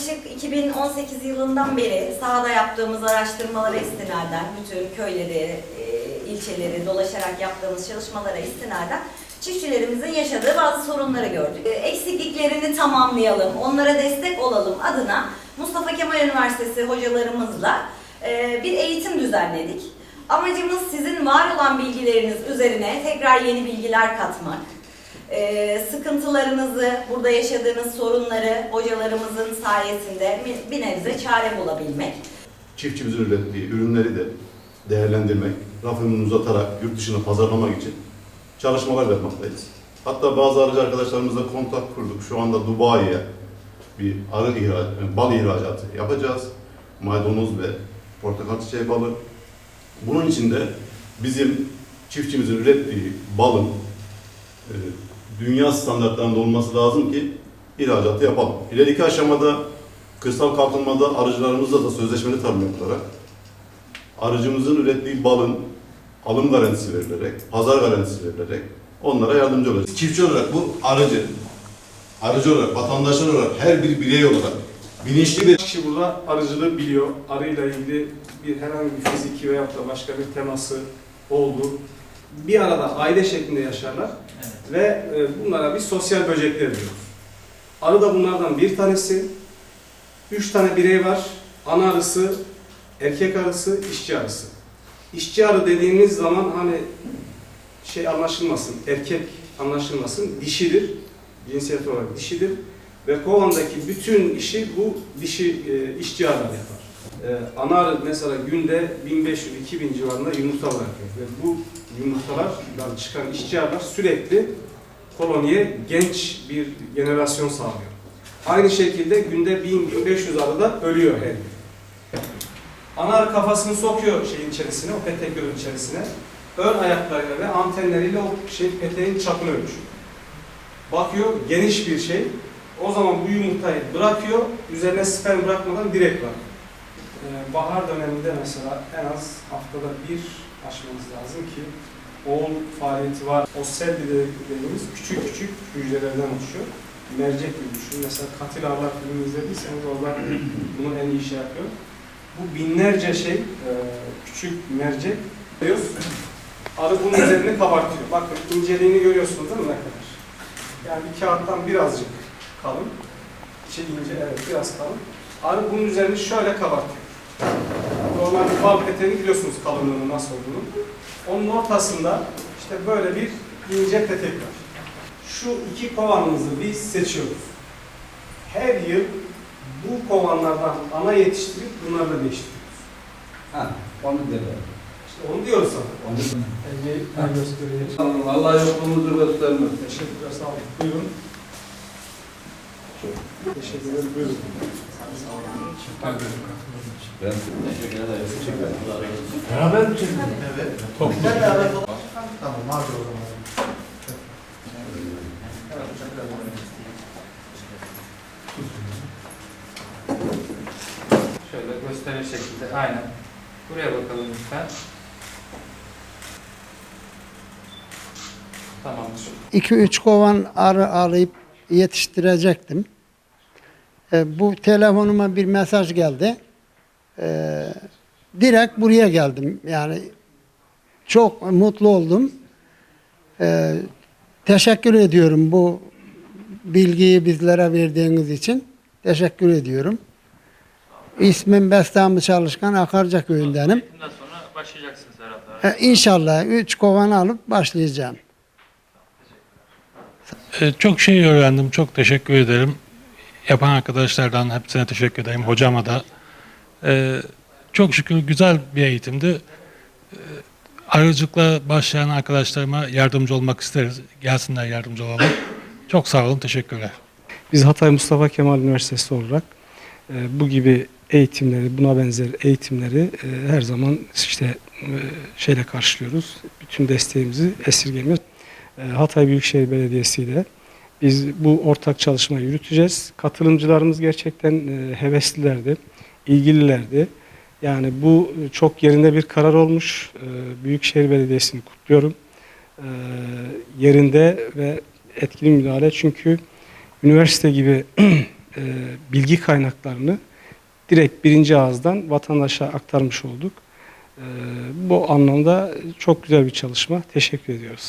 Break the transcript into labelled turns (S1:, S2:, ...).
S1: yaklaşık 2018 yılından beri sahada yaptığımız araştırmalara istinaden, bütün köyleri, e, ilçeleri dolaşarak yaptığımız çalışmalara istinaden çiftçilerimizin yaşadığı bazı sorunları gördük. E, Eksikliklerini tamamlayalım, onlara destek olalım adına Mustafa Kemal Üniversitesi hocalarımızla e, bir eğitim düzenledik. Amacımız sizin var olan bilgileriniz üzerine tekrar yeni bilgiler katmak. Ee, sıkıntılarınızı, burada yaşadığınız sorunları hocalarımızın sayesinde bir- nebze çare bulabilmek.
S2: çiftçimizin ürettiği ürünleri de değerlendirmek, rafını uzatarak yurt dışına pazarlamak için çalışmalar yapmaktayız. Hatta bazı aracı arkadaşlarımızla kontak kurduk. Şu anda Dubai'ye bir arı ihraç, bal ihracatı yapacağız. Maydanoz ve portakal çiçeği balı. Bunun için de bizim çiftçimizin ürettiği balın e, dünya standartlarında olması lazım ki ihracatı yapalım. İleriki aşamada kırsal kalkınmada arıcılarımızla da sözleşmeli tarım yapılarak arıcımızın ürettiği balın alım garantisi verilerek, pazar garantisi verilerek onlara yardımcı olacağız. Çiftçi olarak bu arıcı, arıcı olarak, vatandaşlar olarak, her bir birey olarak bilinçli bir
S3: kişi burada arıcılığı biliyor. Arıyla ilgili bir herhangi bir fiziki veya da başka bir teması oldu. Bir arada aile şeklinde yaşarlar ve e, bunlara bir sosyal böcekler diyoruz. Arı da bunlardan bir tanesi. Üç tane birey var. Ana arısı, erkek arısı, işçi arısı. İşçi arı dediğimiz zaman hani şey anlaşılmasın, erkek anlaşılmasın, dişidir. Cinsiyet olarak dişidir ve kovandaki bütün işi bu dişi e, işçi arılar yapar. E, ana arı mesela günde 1500-2000 civarında yumurta bırakıyor ve bu yumurtalardan çıkan işçi arılar sürekli koloniye genç bir jenerasyon sağlıyor. Aynı şekilde günde 1000-1500 arı da ölüyor her gün. Ana arı kafasını sokuyor şeyin içerisine, o petek gölün içerisine. Ön ayaklarıyla ve antenleriyle o şey peteğin çapını ölçüyor. Bakıyor geniş bir şey. O zaman bu yumurtayı bırakıyor, üzerine sperm bırakmadan direkt bırakıyor. Ee, bahar döneminde mesela en az haftada bir aşmamız lazım ki oğul faaliyeti var. O sel dediğimiz küçük küçük hücrelerden oluşuyor. Mercek gibi düşün. Mesela Katil Ağlar filmini izlediyseniz orada bunu en iyi şey yapıyor. Bu binlerce şey, e, küçük mercek diyoruz. Arı bunun üzerini kabartıyor. Bakın inceliğini görüyorsunuz değil mi ne kadar? Yani bir kağıttan birazcık kalın. İçi ince, evet biraz kalın. Arı bunun üzerini şöyle kabartıyor. Normal bir bal peteğini biliyorsunuz kalınlığının nasıl olduğunu. Onun ortasında işte böyle bir ince petek var. Şu iki kovanımızı biz seçiyoruz. Her yıl bu kovanlardan ana yetiştirip bunları da değiştiriyoruz.
S4: Ha, onu deme.
S3: İşte onu diyoruz sana.
S4: Onu
S3: Elini ben göstereyim.
S4: Tamam, Allah yokluğumuzu göstermez.
S3: Teşekkürler, sağ olun. Buyurun. Teşekkür ederim, buyurun.
S4: Ben teşekkür ederim.
S5: Beraber mi çekiyorsun? Evet. Toplu. Tamam, hadi o zaman.
S6: Şöyle gösterir şekilde aynen. Buraya bakalım lütfen. Tamamdır.
S7: 2-3 kovan arı alıp yetiştirecektim. E, bu telefonuma bir mesaj geldi. E, direkt buraya geldim. Yani çok mutlu oldum. E, teşekkür ediyorum bu bilgiyi bizlere verdiğiniz için. Teşekkür ediyorum. İsmim Bestami Çalışkan, Akarca köyündenim.
S6: Eğitimden sonra başlayacaksınız herhalde.
S7: E, inşallah 3 kovan alıp başlayacağım.
S8: Ee, Çok şey öğrendim. Çok teşekkür ederim. Yapan arkadaşlardan hepsine teşekkür ederim. Hocama da. Ee, çok şükür güzel bir eğitimdi. Ee, arıcılıkla başlayan arkadaşlarıma yardımcı olmak isteriz. Gelsinler yardımcı olalım. Çok sağ olun. Teşekkürler.
S9: Biz Hatay Mustafa Kemal Üniversitesi olarak e, bu gibi eğitimleri, buna benzer eğitimleri e, her zaman işte e, şeyle karşılıyoruz. Bütün desteğimizi esirgemiyoruz. E, Hatay Büyükşehir Belediyesi ile biz bu ortak çalışmayı yürüteceğiz. Katılımcılarımız gerçekten e, heveslilerdi, ilgililerdi. Yani bu çok yerinde bir karar olmuş. E, Büyükşehir Belediyesi'ni kutluyorum. Yerinde ve etkili müdahale çünkü üniversite gibi
S3: bilgi kaynaklarını direkt birinci ağızdan vatandaşa aktarmış olduk. Bu anlamda çok güzel bir çalışma. Teşekkür ediyoruz.